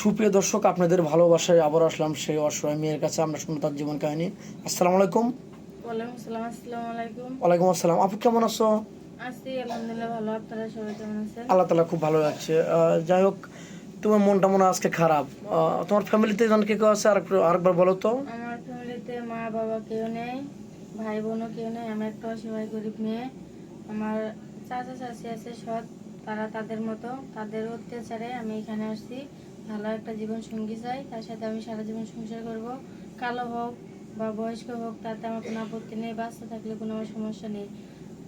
সুপ্রিয় দর্শক আপনাদের ভালোবাসায় আবার আসলাম সেই অসহায় মেয়ের কাছে। আমরা শুনব তার জীবন কাহিনী। আসসালামু আলাইকুম। ওয়ালাইকুম আসসালাম আসসালামু আলাইকুম। ওয়ালাইকুম আসসালাম। আপু কেমন আছো? আল্লাহ তালা খুব ভালো লাগছে যাই হোক তোমার মনটা মনে আজকে খারাপ। তোমার ফ্যামিলিতে জন কে কেউ আছে? আরেকবার বলো তো। আমার ফ্যামিলিতে মা বাবা কেউ নেই ভাই বোনও কেউ নেই। আমি একটা অসহায় গরিব মেয়ে। আমার চাচা চাচি আছে সৎ। তারা তাদের মতো তাদের অত্যাচারে আমি এখানে আসছি। ভালো একটা জীবন সঙ্গী চাই তার সাথে আমি সারা জীবন সংসার করব। কালো হোক বা বয়স্ক হোক তাতে আমার কোনো আপত্তি নেই বাচ্চা থাকলে কোনো আমার সমস্যা নেই।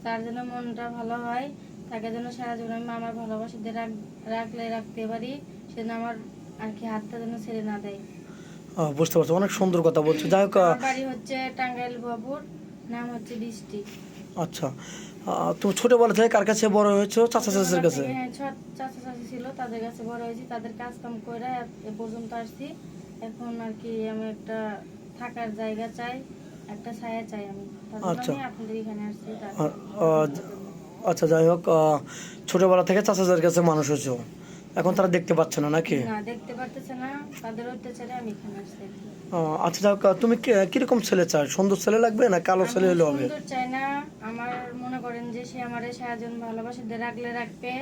তার জন্য মনটা ভালো হয় তাকে যেন সারা জীবন আমি আমার ভালোবাসা দিয়ে রাখ রাখলে রাখতে পারি সেজন্য আমার আর কি হাতটা যেন ছেড়ে না দেয়। বুঝতে পারছ অনেক সুন্দর কথা বলছো। যাই হোক বাড়ি হচ্ছে টাঙ্গাইল বাবুর নাম হচ্ছে বৃষ্টি। আচ্ছা। তুমি ছোটবেলা থেকে কার কাছে বড় হয়েছো? চাচা চাচির কাছে? হ্যাঁ চাচা চাচি ছিল তাদের কাছে বড় হয়েছি তাদের কাজ কাম করে এ পর্যন্ত আসছি। এখন আর কি আমি একটা থাকার জায়গা চাই একটা ছায়া চাই আমি। আচ্ছা। আপনাদের এখানে আসছি আচ্ছা যাই হোক ছোটবেলা থেকে চাচাদের কাছে মানুষ হয়েছো। এখন তারা দেখতে পাচ্ছে না নাকি? না দেখতে পারতেছে না। তাদের অত্যাচারে আমি এখানে আসছি আর আচ্ছা যাও তুমি কীরকম ছেলে চাও সুন্দর ছেলে লাগবে না কালো ছেলে হলে হবে? সুন্দর চাই না। আমার মনে করেন যে সে আমার সারাজন ভালোবাসে দিয়ে রাখলে রাখবে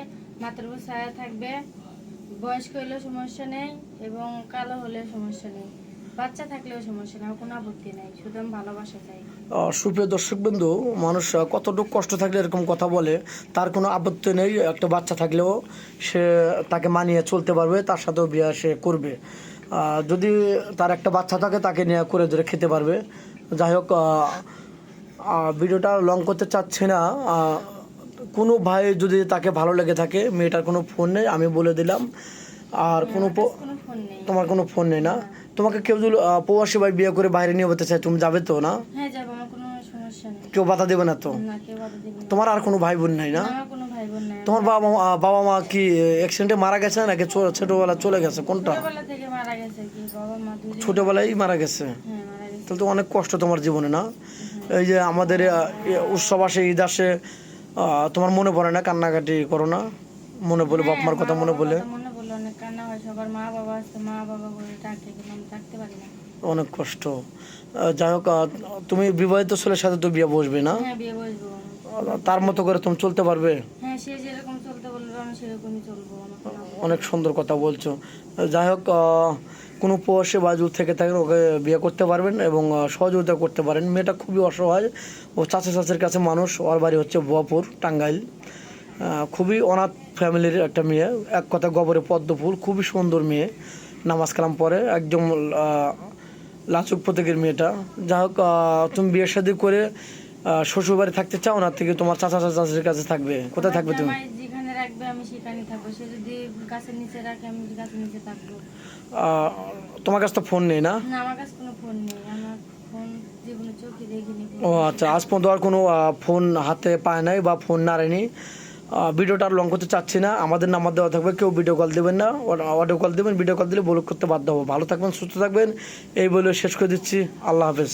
মাথার উপর ছায়া থাকবে। বয়স্ক হলেও সমস্যা নেই এবং কালো হলে সমস্যা নেই। বাচ্চা থাকলেও সমস্যা আমার কোনো আপত্তি নেই শুধু আমি ভালোবাসা চাই। সুপ্রিয় মানুষ কতটুকু কষ্ট থাকলে এরকম কথা বলে তার কোনো আপত্তি নেই একটা বাচ্চা থাকলেও সে তাকে মানিয়ে চলতে পারবে তার সাথেও বিয়ে সে করবে। যদি তার একটা বাচ্চা থাকে তাকে নিয়ে করে ধরে খেতে পারবে। যাই হোক ভিডিওটা লং করতে চাচ্ছি না। কোনো ভাই যদি তাকে ভালো লেগে থাকে মেয়েটার কোনো ফোন নেই আমি বলে দিলাম। আর কোনো তোমার কোনো ফোন নেই না। তোমাকে কেউ যদি প্রবাসী ভাই বিয়ে করে বাইরে নিয়ে যেতে চায় তুমি যাবে তো না? হ্যাঁ যাব আমার কোনো সমস্যা নেই। কেউ বাধা দেবে না তো? না কেউ বাধা দিবে তোমার আর কোনো ভাই বোন নাই না? আমার কোনো ভাই বোন নাই। তোমার বাবা মা বাবা মা কি অ্যাক্সিডেন্টে মারা গেছে নাকি ছোটবেলা চলে গেছে? কোনটা? ছোটবেলা থেকে মারা গেছে কি? বাবা মা ছোটবেলায় মারা গেছে? হ্যাঁ মারা গেছে। তাহলে তো অনেক কষ্ট তোমার জীবনে না? এই যে আমাদের উৎসব আসে ঈদ আসে তোমার মনে পড়ে না কান্নাকাটি করো না? মনে পড়ে বাপ মার কথা হ্যাঁ, মনে বাবার অনেক কান্না হয় সবার মা বাবা আছে মা বাবা করে ডাকে কিন্তু আমি থাকতে পারি না। অনেক কষ্ট। যাই হোক তুমি বিবাহিত ছেলের সাথে তো বিয়ে বসবে না? হ্যাঁ বিয়ে বসবো। তার মতো করে তুমি চলতে পারবে? হ্যাঁ সে যেরকম চলতে বলবে আমি সেরকমই চলবো। আমার কোনো আপত্তি অনেক সুন্দর কথা বলছো। যাই হোক কোনো বা বাজু থেকে থাকলে ওকে বিয়ে করতে পারবেন এবং সহযোগিতা করতে পারেন। মেয়েটা খুবই অসহায়। ও চাচা চাচের কাছে মানুষ। ওর বাড়ি হচ্ছে বোয়াপুর টাঙ্গাইল। খুবই অনাথ ফ্যামিলির একটা মেয়ে। এক কথা গবরে পদ্ম ফুল খুবই সুন্দর মেয়ে। নামাজ কালাম পরে একদম লাচুক প্রতীকের মেয়েটা। যাই হোক তুমি বিয়ের শাদী করে শ্বশুরবাড়ি থাকতে চাও না থেকে তোমার চাচা চাচার কাছে থাকবে? কোথায় থাকবে তুমি? তোমার কাছে তো ফোন নেই না? ও আচ্ছা আজ পর্যন্ত আর কোনো ফোন হাতে পায় নাই বা ফোন নাড়েনি। ভিডিওটা আর লং করতে চাচ্ছি না। আমাদের নাম্বার দেওয়া থাকবে, কেউ ভিডিও কল দেবেন না। অডিও কল দেবেন ভিডিও কল দিলে ব্লক করতে বাধ্য হব। ভালো থাকবেন, সুস্থ থাকবেন। এই বলে শেষ করে দিচ্ছি। আল্লাহ হাফেজ।